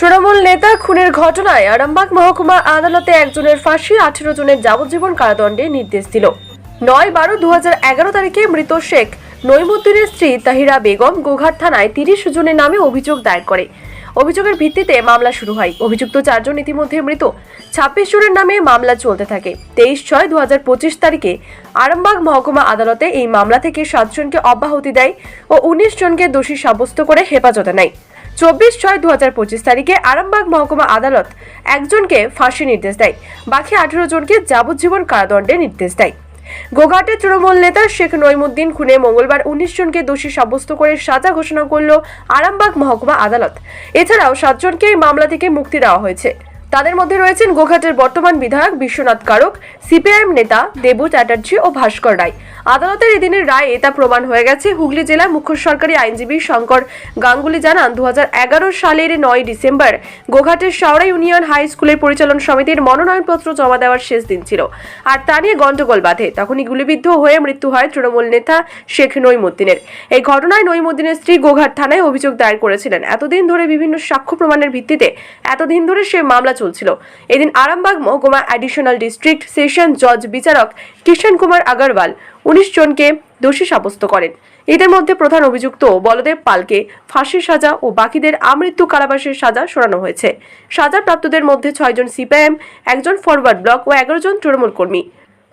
তৃণমূল নেতা খুনের ঘটনায় আরামবাগ মহকুমা আদালতে একজনের ফাঁসি, আঠেরো জনের যাবজ্জীবন কারাদণ্ডের নির্দেশ দিল। নয় বারো দু তারিখে মৃত শেখ নইমুদ্দিনের স্ত্রী তাহিরা বেগম গোঘাট থানায় তিরিশ জনের নামে অভিযোগ দায়ের করে। অভিযোগের ভিত্তিতে মামলা শুরু হয়। অভিযুক্ত চারজন ইতিমধ্যে মৃত। ছাব্বিশ জনের নামে মামলা চলতে থাকে। তেইশ ছয় দু হাজার পঁচিশ তারিখে আরামবাগ মহকুমা আদালতে এই মামলা থেকে সাতজনকে অব্যাহতি দেয় ও উনিশ জনকে দোষী সাব্যস্ত করে হেফাজতে নেয়। চব্বিশ ছয় দু হাজার পঁচিশ তারিখে আরামবাগ মহকুমা আদালত একজনকে ফাঁসি নির্দেশ দেয়। বাকি আঠেরো জনকে যাবজ্জীবন কারাদণ্ডের নির্দেশ দেয়। গোঘাটে তৃণমূল নেতা শেখ নইমুদ্দিন খুনে মঙ্গলবার উনিশ জনকে দোষী সাব্যস্ত করে সাজা ঘোষণা করল আরামবাগ মহকুমা আদালত। এছাড়াও সাতজনকে এই মামলা থেকে মুক্তি দেওয়া হয়েছে। তাদের মধ্যে রয়েছেন গোঘাটের বর্তমান বিধায়ক বিশ্বনাথ কারক, সিপিআইএম নেতা দেবু চ্যাটার্জি ও ভাস্কর রায়। আদালতের এদিনের রায়ে তা প্রমাণ হয়ে গেছে। হুগলি জেলার মুখ্য সরকারি আইনজীবী শঙ্কর গাঙ্গুলি জানান দু হাজার এগারো সালের নয় ডিসেম্বর গোঘাটের শাওড়া ইউনিয়ন হাই স্কুলের পরিচালন সমিতির মনোনয়নপত্র জমা দেওয়ার শেষ দিন ছিল। আর তা নিয়ে গন্ডগোল বাঁধে। তখনই গুলিবিদ্ধ হয়ে মৃত্যু হয় তৃণমূল নেতা শেখ নইমুদ্দিনের। এই ঘটনায় নইমুদ্দিনের স্ত্রী গোঘাট থানায় অভিযোগ দায়ের করেছিলেন। এতদিন ধরে বিভিন্ন সাক্ষ্য প্রমাণের ভিত্তিতে, এতদিন ধরে সে মামলা চলছিল। এদিন আরামবাগ মহকুমা অ্যাডিশনাল ডিস্ট্রিক্ট সেশন জজ বিচারক কিষণ কুমার আগরওয়াল উনিশ জনকে দোষী সাব্যস্ত করেন। এদের মধ্যে প্রধান অভিযুক্ত বলদেব পালকে ফাঁসির সাজা ও বাকিদের আমৃত্যু কারাবাসের সাজা শোনানো হয়েছে। সাজাপ্রাপ্তদের মধ্যে ছয়জন সিপিআইএম, একজন ফরওয়ার্ড ব্লক ও এগারো জন তৃণমূল কর্মী।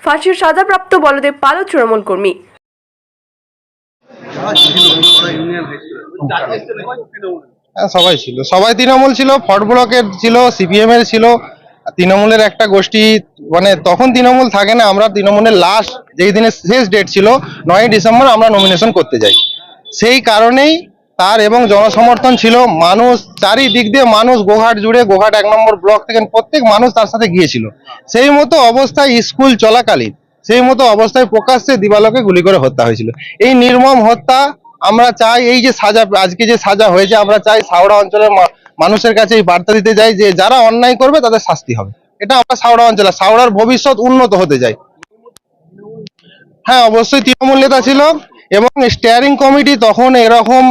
ফাঁসির সাজাপ্রাপ্ত বলদেব পালও তৃণমূল কর্মী। হ্যাঁ সবাই ছিল। সবাই তৃণমূল ছিল ফট ব্লকের ছিল সিপিএম এর ছিল। তৃণমূলের একটা গোষ্ঠী মানে তখন তৃণমূল থাকে না, আমরা তৃণমূলের লাস্ট যেই দিনের শেষ ডেট ছিল, নয়ই ডিসেম্বর, আমরা নমিনেশন করতে যাই। সেই কারণেই তার এবং জনসমর্থন ছিল, মানুষ চারিদিক দিয়ে মানুষ গোঘাট জুড়ে গোঘাট এক নম্বর ব্লক থেকে প্রত্যেক মানুষ তার সাথে গিয়েছিল। সেই মতো অবস্থায় স্কুল চলাকালীন, সেই মতো অবস্থায় প্রকাশ্যে দিবালোকে গুলি করে হত্যা হয়েছিল। এই নির্মম হত্যা আমরা চাই এই যে সাজা আজকে যে সাজা হয়েছে আমরা চাই সাউড়া অঞ্চলের মানুষের কাছে এই বার্তা দিতে যাই যে যারা অন্যায় করবে তাদের শাস্তি হবে। এটা আমরা সাউড়া অঞ্চলে সাউড়ার ভবিষ্যৎ উন্নত হতে যাই হ্যাঁ অবশ্যই তৃণমূল নেতা ছিল এবং স্টিয়ারিং কমিটি তখন এরকম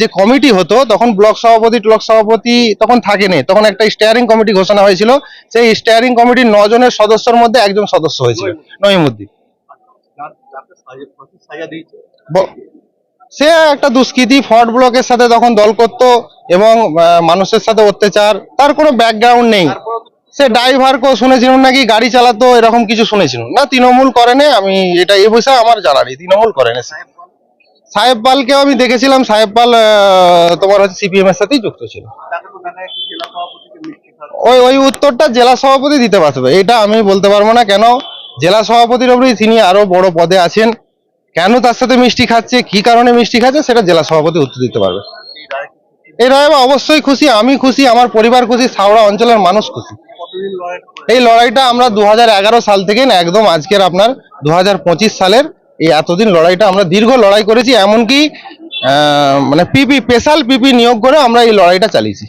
যে কমিটি হতো তখন ব্লক সভাপতি ব্লক সভাপতি তখন থাকেনি তখন একটা স্টিয়ারিং কমিটি ঘোষণা হয়েছিল। সেই স্টিয়ারিং কমিটির জনের সদস্যর মধ্যে একজন সদস্য হয়েছিল নইমুদ্দিন সে একটা দুষ্কৃতী ফর্ট ব্লকের সাথে তখন দল করত এবং মানুষের সাথে অত্যাচার। তার কোনো ব্যাকগ্রাউন্ড নেই। সে ড্রাইভার কো শুনেছিলাম নাকি, গাড়ি চালাতো, এরকম কিছু শুনেছিলাম। না, তৃণমূল করে না আমি এটা এ বিষয়ে আমার জানা নেই, তৃণমূল করে না সে। সাহেব পালকেও আমি দেখেছিলাম, সাহেব পাল তোমার হচ্ছে সিপিএম এর সাথেই যুক্ত ছিল। ওই ওই উত্তরটা জেলা সভাপতি দিতে পারবে এটা আমি বলতে পারব না কেন, জেলা সভাপতির উপরেই তিনি আরও বড় পদে আছেন। কেন তার সাথে মিষ্টি খাচ্ছে, কি কারণে মিষ্টি খাচ্ছে, সেটা জেলা সভাপতি উত্তর দিতে পারবে। এই রায় আমি অবশ্যই খুশি, আমি খুশি, আমার পরিবার খুশি সাউড়া অঞ্চলের মানুষ খুশি। এই লড়াইটা আমরা দু হাজার এগারো সাল থেকে না, একদম আজকের আপনার দু হাজার পঁচিশ সালের এই এতদিন লড়াইটা আমরা দীর্ঘ লড়াই করেছি, এমনকি মানে পিপি, স্পেশাল পিপি নিয়োগ করে আমরা এই লড়াইটা চালিয়েছি।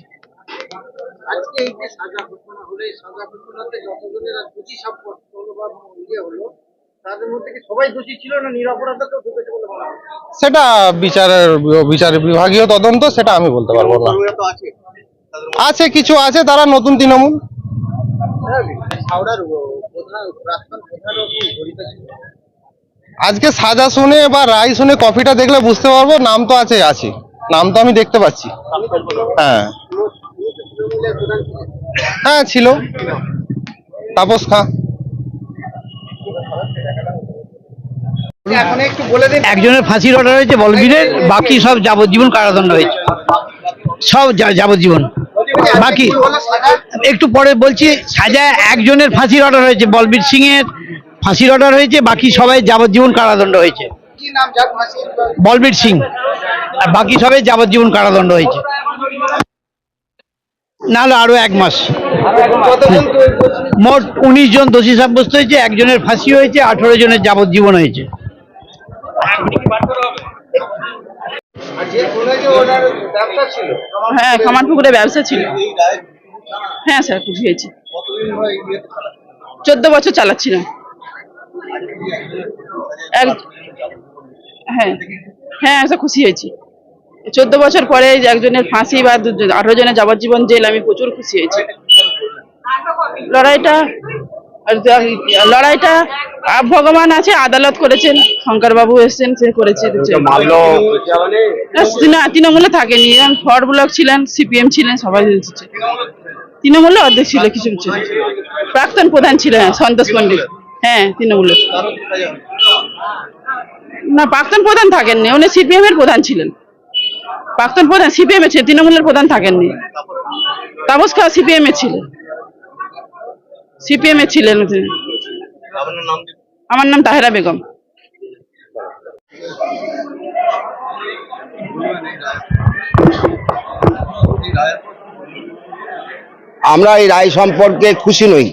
আজকে এই যে সাজা ঘোষণা হলো সাজা ঘোষণাতে যতজনের ইয়ে হলো তাদের মধ্যে কি সবাই দোষী ছিল না নিরপরাধ কেউ ঢুকেছে বলে সেটা বিচারের বিচার বিভাগীয় তদন্ত সেটা আমি বলতে পারব না। আছে। কিছু আছে তারা নতুন তৃণমূল। হাওড়ার প্রধান প্রাক্তন প্রধানও কি জড়িত ছিল? আজকে সাজা শুনে বা রায় শুনে কপিটা দেখলে বুঝতে পারব নাম তো আছে আছে। নাম তো আমি দেখতে পাচ্ছি। হ্যাঁ। হ্যাঁ ছিল। তাপস খা। একজনের ফাঁসির অর্ডার হয়েছে বলবীরের বাকি সব যাবজ্জীবন কারাদণ্ড হয়েছে। সব যাবজ্জীবন। বাকি একটু পরে বলছি সাজা একজনের ফাঁসির অর্ডার হয়েছে বলবীর সিং এর ফাঁসির অর্ডার হয়েছে বাকি সবাই যাবজ্জীবন কারাদণ্ড হয়েছে। বলবীর সিং। আর বাকি সবাই যাবজ্জীবন কারাদণ্ড হয়েছে। না নাহলে আরও এক মাস। মোট উনিশ জন দোষী সাব্যস্ত হয়েছে একজনের ফাঁসি হয়েছে আঠারো জনের যাবজ্জীবন হয়েছে আর যে খুনে যে ওনার ব্যবসা ছিল হ্যাঁ কামার পুকুরে ব্যবসা ছিল। হ্যাঁ স্যার খারাপ চোদ্দ বছর চালাচ্ছিলাম হ্যাঁ হ্যাঁ স্যার, খুশি হয়েছি। চোদ্দ বছর পরে একজনের ফাঁসি বা আঠারো জনের যাবজ্জীবন জেল, আমি প্রচুর খুশি হয়েছি। লড়াইটা লড়াইটা ভগবান আছে আদালত করেছেন শঙ্কর বাবু এসছেন সে করেছে। না, তৃণমূলে থাকেনি। ফর ব্লক ছিলেন সিপিএম ছিলেন সবাই। তৃণমূলে অর্ধেক ছিল কিছু ছিল প্রাক্তন প্রধান ছিলেন সন্তোষ পণ্ডিত হ্যাঁ তৃণমূলে। না প্রাক্তন প্রধান থাকেননি উনি সিপিএম এর প্রধান ছিলেন। প্রাক্তন প্রধান সিপিএম এর ছিলেন তৃণমূলের প্রধান থাকেননি। তাপস খাওয়া সিপিএম এর ছিলেন। সিপিএম এর ছিলেন আমার নাম তাহেরা বেগম। আমরা এই রায় সম্পর্কে খুশি নই।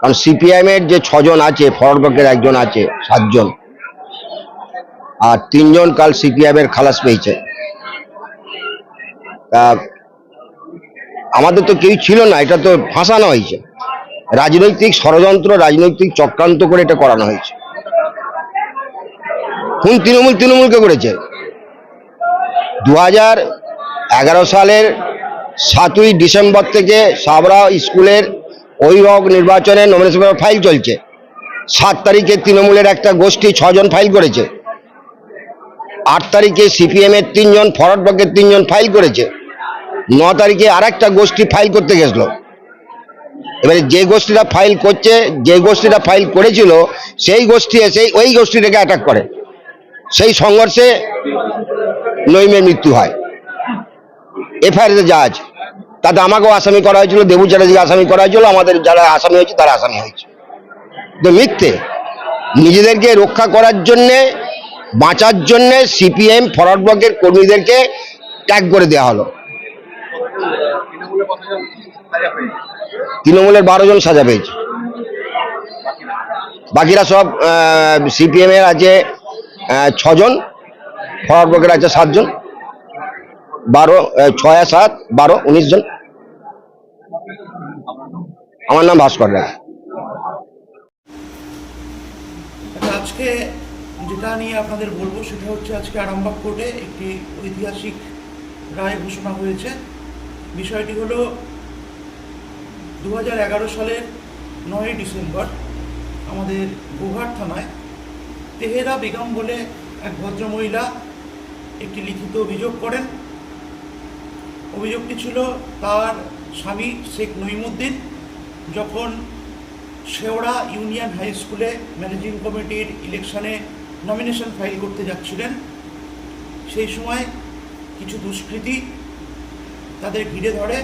কারণ সিপিআইএম এর যে ছজন আছে ফরওয়ার্ডের একজন আছে সাতজন। আর তিনজন কাল সিপিআইএম এর খালাস পেয়েছে। তা আমাদের তো কেউ ছিল না, এটা তো ফাঁসানো হয়েছে। রাজনৈতিক ষড়যন্ত্র, রাজনৈতিক চক্রান্ত করে এটা করানো হয়েছে। কোন তৃণমূল তৃণমূলকে করেছে। দু এগারো সালের সাতই ডিসেম্বর থেকে সাবরা স্কুলের অভিভাবক নির্বাচনে নমিনেশন ফাইল চলছে। সাত তারিখে তৃণমূলের একটা গোষ্ঠী ছজন ফাইল করেছে। আট তারিখে সিপিএমের তিনজন ফরওয়ার্ড ব্লকের তিনজন ফাইল করেছে। ন তারিখে আর একটা গোষ্ঠী ফাইল করতে গেছিল। এবারে যে গোষ্ঠীটা ফাইল করছে, যে গোষ্ঠীটা ফাইল করেছিল, সেই গোষ্ঠী এসে ওই গোষ্ঠীটাকে অ্যাটাক করে। সেই সংঘর্ষে নইমের মৃত্যু হয়। এফআইআর যা আছে। তাতে আমাকেও আসামি করা হয়েছিল, দেবু চ্যাটার্জিকে আসামি করা হয়েছিল, আমাদের যারা আসামি হয়েছে, তারা আসামি হয়েছে। তো মিথ্যে। নিজেদেরকে রক্ষা করার জন্যে, বাঁচার জন্যে সিপিএম ফরওয়ার্ড ব্লকের কর্মীদেরকে ট্যাগ করে দেওয়া হলো। তৃণমূলের বারো জন সাজা পেয়েছে। বাকিরা সব সিপিএম এর আছে ছজন ফরওয়ার্ড ব্লকের আছে সাতজন বারো ছয় সাত বারো উনিশ জন। আমার নাম ভাস্কর রায়। আচ্ছা, আজকে যেটা নিয়ে আপনাদের বলব সেটা হচ্ছে আজকে আরামবাগ কোর্টে একটি ঐতিহাসিক রায় ঘোষণা হয়েছে। বিষয়টি হলো দু হাজার এগারো সালের নয়ই ডিসেম্বর আমাদের গোঘাট থানায় তেহেরা বেগম বলে এক ভদ্রমহিলা একটি লিখিত অভিযোগ করেন। অভিযোগটি ছিল তার স্বামী শেখ নইমুদ্দিন যখন শেওড়া ইউনিয়ন হাই স্কুলে ম্যানেজিং কমিটির ইলেকশনে নমিনেশন ফাইল করতে যাচ্ছিলেন, সেই সময় কিছু দুষ্কৃতী তাদের ঘিরে ধরে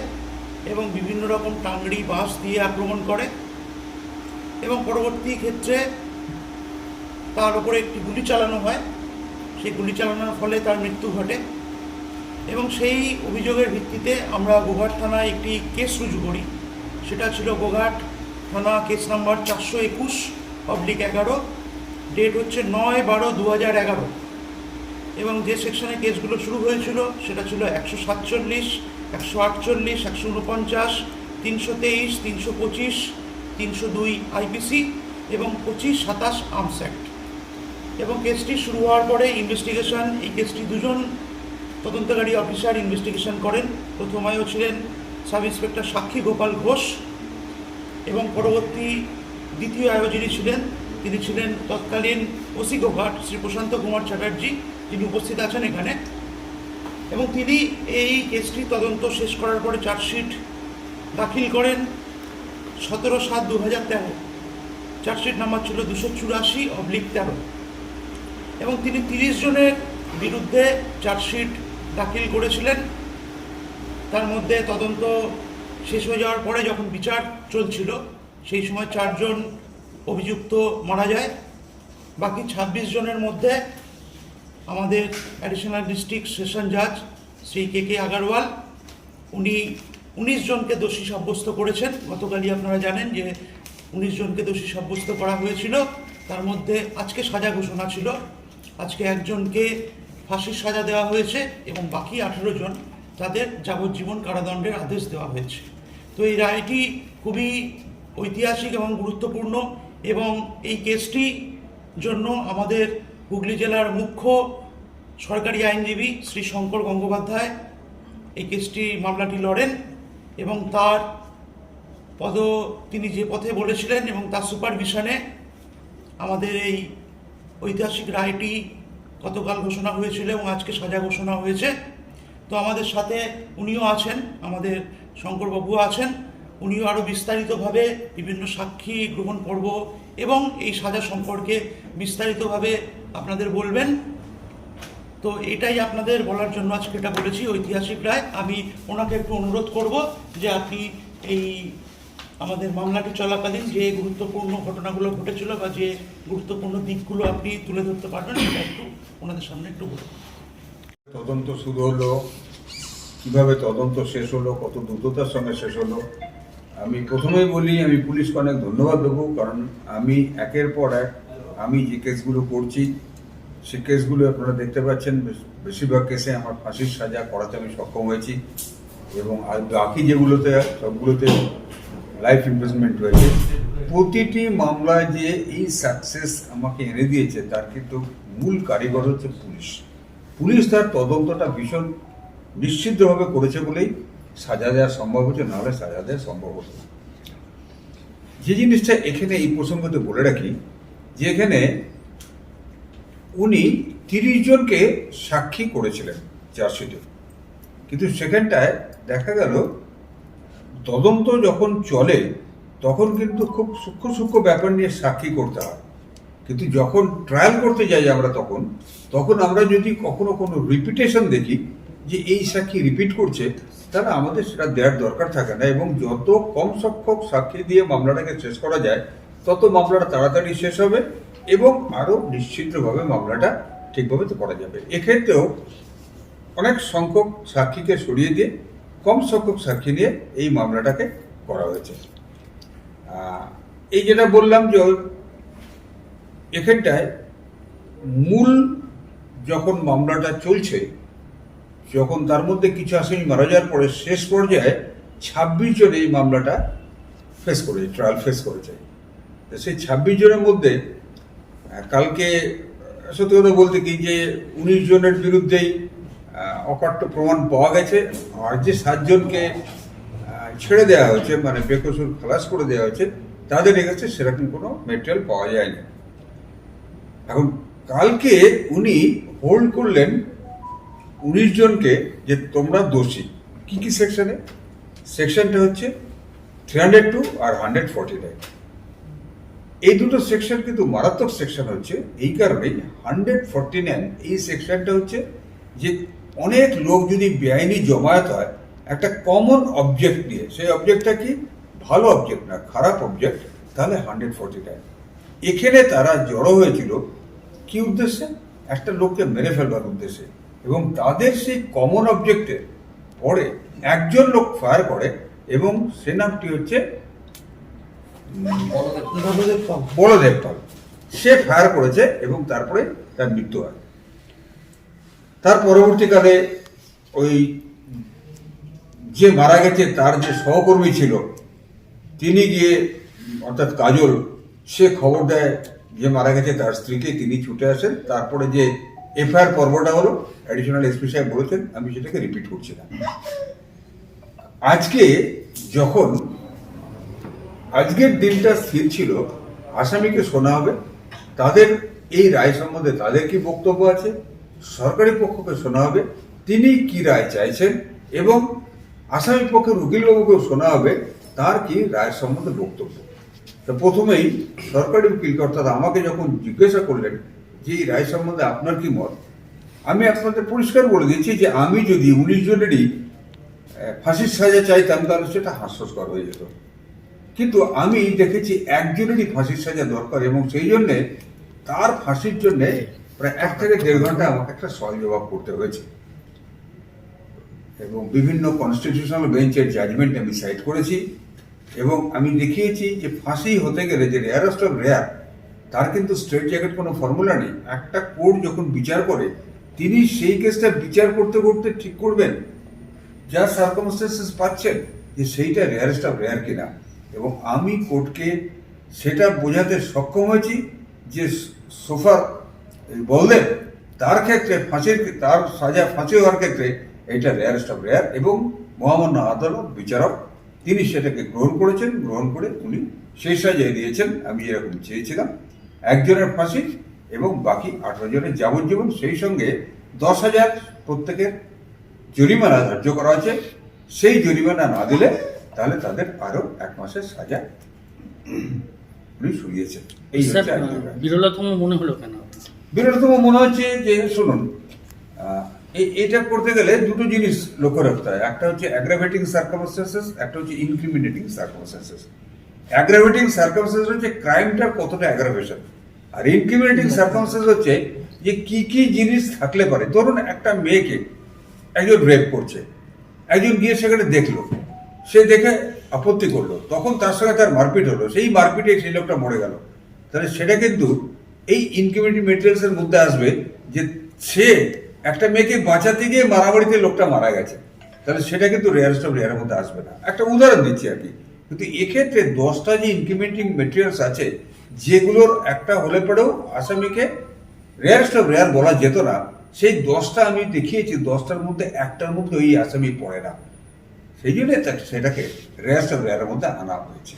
এবং বিভিন্ন রকম টাংড়ি বাস দিয়ে আক্রমণ করে এবং পরবর্তী ক্ষেত্রে তার উপরে একটি গুলি চালানো হয়। সেই গুলি চালানোর ফলে তার মৃত্যু ঘটে এবং সেই অভিযোগের ভিত্তিতে আমরা গোঘাট থানায় একটি কেস রুজু করি। সেটা ছিল গোঘাট থানা কেস নাম্বার চারশো একুশ, পাবলিক এগারো, ডেট হচ্ছে নয় বারো দু হাজার এগারো। এবং যে সেকশনে কেসগুলো শুরু হয়েছিল, সেটা ছিল একশো সাতচল্লিশ একশো আটচল্লিশ, একশো উনপঞ্চাশ, তিনশো তেইশ, তিনশো পঁচিশ, তিনশো দুই আইপিসি এবং পঁচিশ, সাতাশ আর্মস অ্যাক্ট। এবং কেসটি শুরু হওয়ার পরে ইনভেস্টিগেশন, এই কেসটি দুজন তদন্তকারী অফিসার ইনভেস্টিগেশন করেন। প্রথমেও ছিলেন সাব ইন্সপেক্টর সাক্ষী গোপাল ঘোষ এবং পরবর্তী দ্বিতীয় আয়োজনী ছিলেন, তিনি ছিলেন তৎকালীন ওসি গোঘাট শ্রী প্রশান্ত কুমার চ্যাটার্জি। যিনি উপস্থিত আছেন এখানে। এবং তিনি এই কেসটি তদন্ত শেষ করার পরে চার্জশিট দাখিল করেন সতেরো সাত দু হাজার তেরো। চার্জশিট নাম্বার ছিল দুশো চুরাশি অবলিক তেরো। এবং তিনি তিরিশ জনের বিরুদ্ধে চার্জশিট দাখিল করেছিলেন। তার মধ্যে তদন্ত শেষ হয়ে যাওয়ার পরে যখন বিচার চলছিল, সেই সময় চারজন অভিযুক্ত মারা যায়। বাকি ছাব্বিশ জনের মধ্যে আমাদের অ্যাডিশনাল ডিস্ট্রিক্ট সেশন জাজ শ্রী কে কে আগারওয়াল, উনি উনিশ জনকে দোষী সাব্যস্ত করেছেন। গতকালই আপনারা জানেন যে উনিশ জনকে দোষী সাব্যস্ত করা হয়েছিল। তার মধ্যে আজকে সাজা ঘোষণা ছিল। আজকে একজনকে ফাঁসির সাজা দেওয়া হয়েছে এবং বাকি আঠেরো জন তাদের যাবজ্জীবন কারাদণ্ডের আদেশ দেওয়া হয়েছে। তো এই রায়টি খুবই ঐতিহাসিক এবং গুরুত্বপূর্ণ এবং এই কেসটি জন্য আমাদের হুগলি জেলার মুখ্য সরকারি আইনজীবী শ্রী শঙ্কর গঙ্গোপাধ্যায়, এই কেসটি মামলাটি লড়েন এবং তার পদ, তিনি যে পথে বলেছিলেন এবং তার সুপারভিশনে আমাদের এই ঐতিহাসিক রায়টি গতকাল ঘোষণা হয়েছিল এবং আজকে সাজা ঘোষণা হয়েছে। তো আমাদের সাথে উনিও আছেন, আমাদের শঙ্করবাবুও আছেন। উনিও আরও বিস্তারিতভাবে বিভিন্ন সাক্ষী গ্রহণ পর্ব এবং এই সাজা সম্পর্কে বিস্তারিতভাবে আপনাদের বলবেন। তো এটাই আপনাদের বলার জন্য আজকে এটা বলেছি, ঐতিহাসিক রায়। আমি ওনাকে একটু অনুরোধ করব যে আপনি এই আমাদের মামলাটি চলাকালীন যে গুরুত্বপূর্ণ ঘটনাগুলো ঘটেছিল বা যে গুরুত্বপূর্ণ দিকগুলো আপনি তুলে ধরতে পারবেন, সেটা একটু ওনাদের সামনে একটু বলুন। তদন্ত শুরু হলো। কীভাবে তদন্ত শেষ হলো? কত দ্রুততার সঙ্গে শেষ হলো? আমি প্রথমেই বলি, আমি পুলিশকে অনেক ধন্যবাদ দেবো, কারণ আমি একের পর এক আমি যে কেসগুলো করছি, সে কেসগুলো আপনারা দেখতে পাচ্ছেন। বেশ- বেশিরভাগ কেসে আমার ফাঁসির সাজা করাতে আমি সক্ষম হয়েছি এবং আর বাকি যেগুলোতে, সবগুলোতে লাইফ ইমপ্রেসমেন্ট হয়েছে। প্রতিটি মামলায় যে এই সাকসেস আমাকে এনে দিয়েছে, তার কিন্তু মূল কারিগর হচ্ছে পুলিশ। পুলিশ তার তদন্তটা ভীষণ নিশ্চিতভাবে করেছে বলেই সাজা দেওয়া সম্ভব হচ্ছে, নাহলে সাজা দেওয়া সম্ভব হতো যে জিনিসটা এখানে এই প্রসঙ্গতে বলে রাখি, যে এখানে উনি তিরিশ জনকে সাক্ষী করেছিলেন চার্জশিটে কিন্তু সেখানটায় দেখা গেল, তদন্ত যখন চলে, তখন কিন্তু খুব সূক্ষ্ম সূক্ষ্ম ব্যাপার নিয়ে সাক্ষী করতে হয়। কিন্তু যখন ট্রায়াল করতে যাই আমরা তখন তখন আমরা যদি কখনো কোনো রিপিটেশন দেখি যে এই সাক্ষী রিপিট করছে তাহলে আমাদের সেটা দেওয়ার দরকার থাকে না এবং যত কম সংখ্যক সাক্ষী দিয়ে মামলাটাকে শেষ করা যায়, তত মামলাটা তাড়াতাড়ি শেষ হবে এবং আরও নিশ্চিতভাবে মামলাটা ঠিকভাবে তো করা যাবে। এক্ষেত্রেও অনেক সংখ্যক সাক্ষীকে সরিয়ে দিয়ে, কম সংখ্যক সাক্ষী নিয়ে এই মামলাটাকে করা হয়েছে। এই যেটা বললাম যে এখানটায় মূল যখন মামলাটা চলছে যখন তার মধ্যে কিছু আসামি মারা যাওয়ার পরে শেষ পর্যায়ে ছাব্বিশ জন এই মামলাটা ফেস করেছে ট্রায়াল ফেস করেছে সেই ছাব্বিশ জনের মধ্যে কালকে, সত্যি কথা বলতে কি যে উনিশ জনের বিরুদ্ধেই অকাট্য প্রমাণ পাওয়া গেছে। আর যে সাতজনকে ছেড়ে দেওয়া হয়েছে মানে বেকসুর খালাস করে দেওয়া হয়েছে, তাদের এগেছে সেরকম কোনো মেটেরিয়াল পাওয়া যায়নি। এখন কালকে উনি হোল্ড করলেন উনিশ জনকে যে তোমরা দোষী, কি কি সেকশনে সেকশনটা হচ্ছে থ্রি হান্ড্রেড টু আর হান্ড্রেড ফর্টি নাইন এই দুটো সেকশন কিন্তু মারাত্মক সেকশন হচ্ছে, এই কারণেই হান্ড্রেড ফর্টি নাইন এই সেকশনটা হচ্ছে যে অনেক লোক যদি বেআইনি জমায়েত হয়, একটা কমন অবজেক্ট নিয়ে, সেই অবজেক্টটা কি? ভালো অবজেক্ট না, খারাপ অবজেক্ট তাহলে হান্ড্রেড ফর্টি নাইন এখানে তারা জড়ো হয়েছিল কি উদ্দেশ্যে? একটা লোককে মেরে ফেলবার উদ্দেশ্যে। এবং তাদের সেই কমন অবজেক্টের পরে একজন লোক ফায়ার করে এবং সে নামটি হচ্ছে বড়দেব পাল সে ফায়ার করেছে এবং তারপরে তার মৃত্যু হয়। তার পরবর্তীকালে ওই যে মারা গেছে, তার যে সহকর্মী ছিল, তিনি গিয়ে, অর্থাৎ কাজল, সে খবর দেয় যে মারা গেছে, তার স্ত্রীকে তিনি ছুটে আসেন। তারপরে যে এফআইআর পর্বটা হলো অ্যাডিশনাল এসপি সাহেব বলেছেন আমি সেটাকে রিপিট করছি না। আজকে যখন আজকের দিনটা স্থির ছিল, আসামিকে শোনা হবে, তাদের এই রায় সম্বন্ধে তাদের কি বক্তব্য আছে? সরকারি পক্ষকে শোনা হবে, তিনি কি রায় চাইছেন এবং আসামি পক্ষের উকিলবাবুকেও শোনা হবে, তার কি রায় সম্বন্ধে বক্তব্য? তো প্রথমেই সরকারি উকিল অর্থাৎ আমাকে যখন জিজ্ঞাসা করলেন যে এই রায় সম্বন্ধে আপনার কি মত? আমি আপনাদের পরিষ্কার বলে দিচ্ছি যে আমি যদি উনিশ জনেরই ফাঁসির সাজা চাইতাম, তাহলে সেটা হাস্যস্কর হয়ে যেত। কিন্তু আমি দেখেছি একজনেরই ফাঁসির সাজা দরকার এবং সেই জন্যে তার ফাঁসির জন্যে প্রায় এক থেকে দেড় ঘণ্টা আমাকে একটা সল জবাব করতে হয়েছে। এবং বিভিন্ন কনস্টিটিউশনাল বেঞ্চের জাজমেন্ট আমি সাইড করেছি এবং আমি দেখিয়েছি যে ফাঁসি হতে গেলে যে রেয়ারেস্ট অফ রেয়ার তার কিন্তু স্ট্রেট জ্যাকেট কোনো ফর্মুলা নেই। একটা কোর্ট যখন বিচার করে, তিনি সেই কেসটা বিচার করতে করতে ঠিক করবেন। যা সার্কমস্টেন্সেস পাচ্ছেন যে সেইটা রেয়ারেস্ট অফ রেয়ার কিনা। এবং আমি কোর্টকে সেটা বোঝাতে সক্ষম হয়েছি যে সোফার বললেন, তার ক্ষেত্রে ফাঁসির তার সাজা ফাঁসি হওয়ার ক্ষেত্রে এটা রেয়ারেস্ট অফ রেয়ার এবং মহামান্য আদালত, বিচারক, তিনি সেটাকে গ্রহণ করেছেন। গ্রহণ করে উনি সেই সাজায় দিয়েছেন। আমি এরকম চেয়েছিলাম। একজনের ফাঁসি এবং বাকি আঠারো জনের যাবজ্জীবন সেই সঙ্গে দশ হাজার প্রত্যেকের জরিমানা ধার্য করা হয়েছে। সেই জরিমানা না দিলে তাহলে তাদের আরও এক মাসের সাজা উনি শুনিয়েছেন এই। বিরলতম মনে হলো কেন? বিরলতম মনে হচ্ছে যে শুনুন এটা করতে গেলে দুটো জিনিস লক্ষ্য রাখতে হয়। একটা হচ্ছে অ্যাগ্রাভেটিং সার্কামস্টেন্সেস একটা হচ্ছে ইনক্রিমিনেটিং সার্কামস্টেন্সেস অ্যাগ্রাভেটিং সার্কামস্টেন্স হচ্ছে ক্রাইমটা কতটা অ্যাগ্রাভেশন আর ইনক্রিমিনেটিং সার্কামস্টেন্স হচ্ছে যে কি কি জিনিস থাকলে পারে। ধরুন একটা মেয়েকে একজন রেপ করছে, একজন গিয়ে সেখানে দেখল, সে দেখে আপত্তি করল, তখন তার সঙ্গে তার মারপিট হলো, সেই মারপিটে সেই লোকটা মরে গেল। তাহলে সেটা কিন্তু এই ইনকিউমেটিভ মেটেরিয়ালসের মধ্যে আসবে যে সে একটা মেয়েকে বাঁচাতে গিয়ে মারামারিতে লোকটা মারা গেছে। তাহলে সেটা কিন্তু রেয়ারস্ট অফ রেয়ারের মধ্যে আসবে না। একটা উদাহরণ দিচ্ছি আর কি। কিন্তু এক্ষেত্রে দশটা যে ইনকিউমেটিং মেটেরিয়ালস আছে যেগুলোর একটা হলে পরেও আসামিকে রেয়ারেস্ট অফ রেয়ার বলা যেত না। সেই দশটা আমি দেখিয়েছি, দশটার মধ্যে একটার মধ্যে ওই আসামি পড়ে না। সেই জন্য সেটাকে রেয়ারেস্ট অফ রেয়ারের মধ্যে আনা হয়েছে।